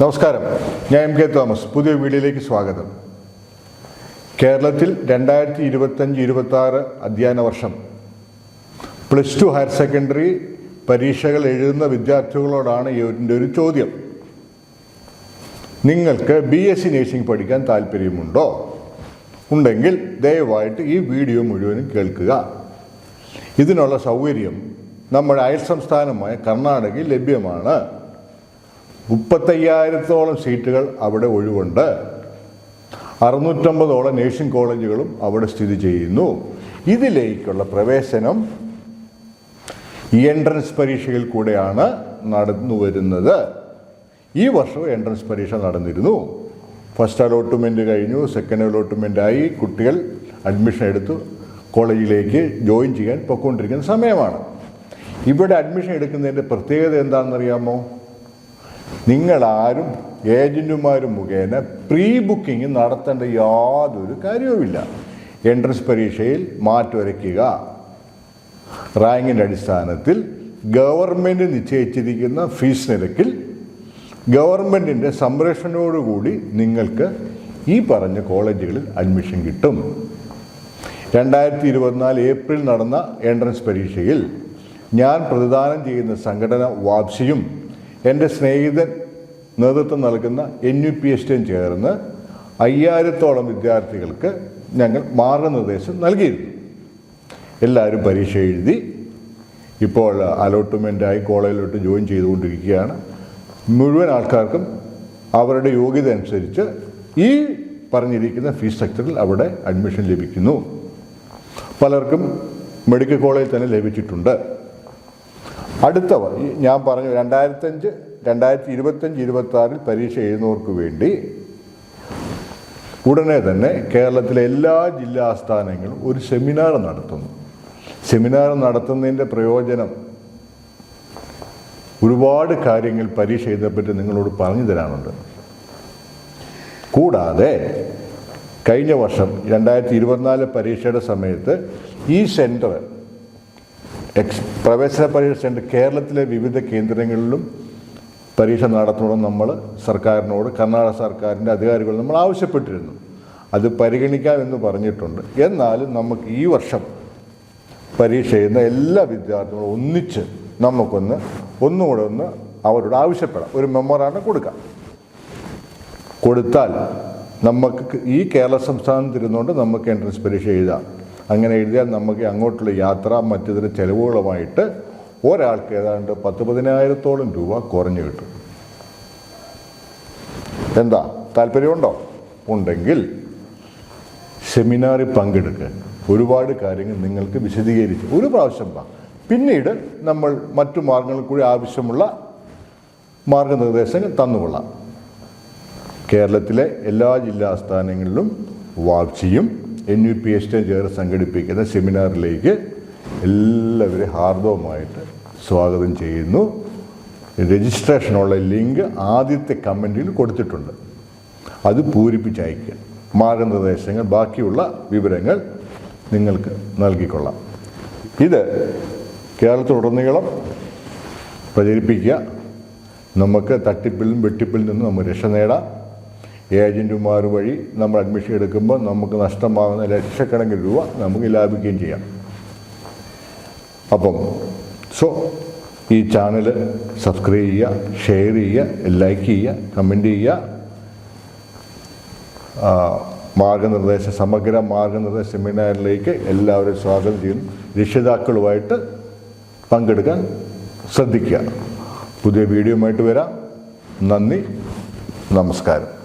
നമസ്കാരം. ഞാൻ M K Thomas. പുതിയ വീഡിയോയിലേക്ക് സ്വാഗതം. കേരളത്തിൽ രണ്ടായിരത്തി ഇരുപത്തഞ്ച് ഇരുപത്തി ആറ് അധ്യയന വർഷം. പ്ലസ് ടു ഹയർ സെക്കൻഡറി പരീക്ഷകൾ എഴുതുന്ന വിദ്യാർത്ഥികളോടാണ് ഇതിന്റെ ഒരു ചോദ്യം. നിങ്ങൾക്ക് ബി എസ് സി നേഴ്സിംഗ് പഠിക്കാൻ താല്പര്യമുണ്ടോ? ഉണ്ടെങ്കിൽ ദയവായിട്ട് ഈ വീഡിയോ മുഴുവനും കേൾക്കുക. ഇതിനുള്ള സൗകര്യം നമ്മുടെ അയൽ സംസ്ഥാനമായ കർണാടകയിൽ ലഭ്യമാണ്. മുപ്പത്തയ്യായിരത്തോളം സീറ്റുകൾ അവിടെ ഒഴിവുണ്ട്. അറുന്നൂറ്റമ്പതോളം നേഴ്സിംഗ് കോളേജുകളും അവിടെ സ്ഥിതി ചെയ്യുന്നു. ഇതിലേക്കുള്ള പ്രവേശനം എൻട്രൻസ് പരീക്ഷയിൽ കൂടെയാണ് നടന്നു വരുന്നത്. ഈ വർഷം എൻട്രൻസ് പരീക്ഷ നടന്നിരുന്നു. ഫസ്റ്റ് അലോട്ട്മെന്റ് കഴിഞ്ഞു സെക്കൻഡ് അലോട്ട്മെന്റ് ആയി. കുട്ടികൾ അഡ്മിഷൻ എടുത്തു. കോളേജിലേക്ക് ജോയിൻ ചെയ്യാൻ പൊയ്ക്കൊണ്ടിരിക്കുന്ന സമയമാണ്. ഇവിടെ അഡ്മിഷൻ എടുക്കുന്നതിന്റെ പ്രത്യേകത എന്താണെന്നറിയാമോ? നിങ്ങളാരും ഏജന്റുമാരും മുഖേന പ്രീ ബുക്കിംഗ് നടത്തേണ്ട യാതൊരു കാര്യവുമില്ല. എൻട്രൻസ് പരീക്ഷയിൽ മാറ്റുരയ്ക്കുക റാങ്കിന്റെ അടിസ്ഥാനത്തിൽ ഗവൺമെന്റ് നിശ്ചയിച്ചിരിക്കുന്ന ഫീസ് നിരക്കിൽ ഗവൺമെന്റിന്റെ സംരക്ഷണയോടുകൂടി നിങ്ങൾക്ക് ഈ പറഞ്ഞ കോളേജുകളിൽ അഡ്മിഷൻ കിട്ടും. രണ്ടായിരത്തി ഇരുപത്തിനാല് ഏപ്രിൽ നടന്ന എൻട്രൻസ് പരീക്ഷയിൽ ഞാൻ പ്രതിദാനം ചെയ്യുന്ന സംഘടന വാപ്സിയും എന്റെ സ്നേഹിതൻ നേതൃത്വം നൽകുന്ന എൻ യു പി എസ് ടിയും ചേർന്ന് അയ്യായിരത്തോളം വിദ്യാർത്ഥികൾക്ക് ഞങ്ങൾ മാർഗനിർദ്ദേശം നൽകിയിരുന്നു. എല്ലാവരും പരീക്ഷ എഴുതി ഇപ്പോൾ അലോട്ട്മെന്റായി കോളേജിലോട്ട് ജോയിൻ ചെയ്തുകൊണ്ടിരിക്കുകയാണ്. മുഴുവൻ ആൾക്കാർക്കും അവരുടെ യോഗ്യത അനുസരിച്ച് ഈ പറഞ്ഞിരിക്കുന്ന ഫീസ് സ്ട്രക്ചറിൽ അവിടെ അഡ്മിഷൻ ലഭിക്കുന്നു. പലർക്കും മെഡിക്കൽ കോളേജിൽ തന്നെ ലഭിച്ചിട്ടുണ്ട്. അടുത്ത ഞാൻ പറഞ്ഞു രണ്ടായിരത്തഞ്ച് രണ്ടായിരത്തി ഇരുപത്തഞ്ച് ഇരുപത്തി ആറിൽ പരീക്ഷ എഴുതുന്നവർക്ക് വേണ്ടി ഉടനെ തന്നെ കേരളത്തിലെ എല്ലാ ജില്ലാ ആസ്ഥാനങ്ങളും ഒരു സെമിനാർ നടത്തുന്നു. സെമിനാർ നടത്തുന്നതിന്റെ പ്രയോജനം ഒരുപാട് കാര്യങ്ങൾ പരീക്ഷ എഴുതപ്പെട്ട് നിങ്ങളോട് പറഞ്ഞു തരാനുണ്ട്. കൂടാതെ കഴിഞ്ഞ വർഷം രണ്ടായിരത്തി ഇരുപത്തിനാല് പരീക്ഷയുടെ സമയത്ത് ഈ സെന്റർ എക്സ് പ്രവേശന പരീക്ഷ ഉണ്ട് കേരളത്തിലെ വിവിധ കേന്ദ്രങ്ങളിലും പരീക്ഷ നടത്തണമെന്ന് നമ്മൾ സർക്കാരിനോട് കർണാടക സർക്കാരിന്റെ അധികാരികൾ നമ്മൾ ആവശ്യപ്പെട്ടിരുന്നു. അത് പരിഗണിക്കാമെന്ന് പറഞ്ഞിട്ടുണ്ട്. എന്നാലും നമുക്ക് ഈ വർഷം പരീക്ഷ ചെയ്യുന്ന എല്ലാ വിദ്യാർത്ഥികളും ഒന്നിച്ച് നമുക്കൊന്ന് ഒന്നുകൂടെ ഒന്ന് അവരോട് ആവശ്യപ്പെടാം. ഒരു മെമ്മോറാണ്ടം കൊടുക്കാം. കൊടുത്താൽ നമുക്ക് ഈ കേരള സംസ്ഥാനത്തിരുന്നുകൊണ്ട് നമുക്ക് എൻട്രൻസ് പരീക്ഷ എഴുതാം. അങ്ങനെ എഴുതിയാൽ നമുക്ക് അങ്ങോട്ടുള്ള യാത്ര മറ്റു ചിലവുകളുമായിട്ട് ഒരാൾക്ക് ഏതാണ്ട് പത്ത് പതിനായിരത്തോളം രൂപ കുറഞ്ഞു കിട്ടും. എന്താ? താല്പര്യമുണ്ടോ? ഉണ്ടെങ്കിൽ സെമിനാറിൽ പങ്കെടുക്കുക ഒരുപാട് കാര്യങ്ങൾ നിങ്ങൾക്ക് വിശദീകരിച്ച് ഒരു പ്രാവശ്യം വാ. പിന്നീട് നമ്മൾ മറ്റു മാർഗങ്ങളിൽ കൂടി ആവശ്യമുള്ള മാർഗനിർദ്ദേശങ്ങൾ തന്നുകൊള്ളാം. കേരളത്തിലെ എല്ലാ ജില്ലാ ആസ്ഥാനങ്ങളിലും വാപ്സിയും N U P S T ചേർന്ന് സംഘടിപ്പിക്കുന്ന സെമിനാറിലേക്ക് എല്ലാവരെയും ഹാർദവമായിട്ട് സ്വാഗതം ചെയ്യുന്നു. രജിസ്ട്രേഷനുള്ള ലിങ്ക് ആദ്യത്തെ കമന്റിൽ കൊടുത്തിട്ടുണ്ട്. അത് പൂരിപ്പിച്ച് അയക്കുക മാർഗനിർദ്ദേശങ്ങൾ ബാക്കിയുള്ള വിവരങ്ങൾ നിങ്ങൾക്ക് നൽകിക്കൊള്ളാം. ഇത് കേരളത്തിലുടനീളം പ്രചരിപ്പിക്കുക. നമുക്ക് തട്ടിപ്പിലും വെട്ടിപ്പിൽ നിന്നും നമുക്ക് രക്ഷ നേടാം. ഏജന്റുമാർ വഴി നമ്മൾ അഡ്മിഷൻ എടുക്കുമ്പോൾ നമുക്ക് നഷ്ടമാകുന്ന ലക്ഷക്കണക്കിന് രൂപ നമുക്ക് ലാഭിക്കുകയും ചെയ്യാം. അപ്പം സോ ഈ ചാനൽ സബ്സ്ക്രൈബ് ചെയ്യുക ഷെയർ ചെയ്യുക ലൈക്ക് ചെയ്യുക കമന്റ് ചെയ്യുക. മാർഗനിർദ്ദേശ സമഗ്ര മാർഗനിർദ്ദേശ സെമിനാറിലേക്ക് എല്ലാവരും സ്വാഗതം ചെയ്യുന്നു. രക്ഷിതാക്കളുമായിട്ട് പങ്കെടുക്കാൻ ശ്രദ്ധിക്കുക. പുതിയ വീഡിയോയുമായിട്ട് വരാം. നന്ദി. നമസ്കാരം.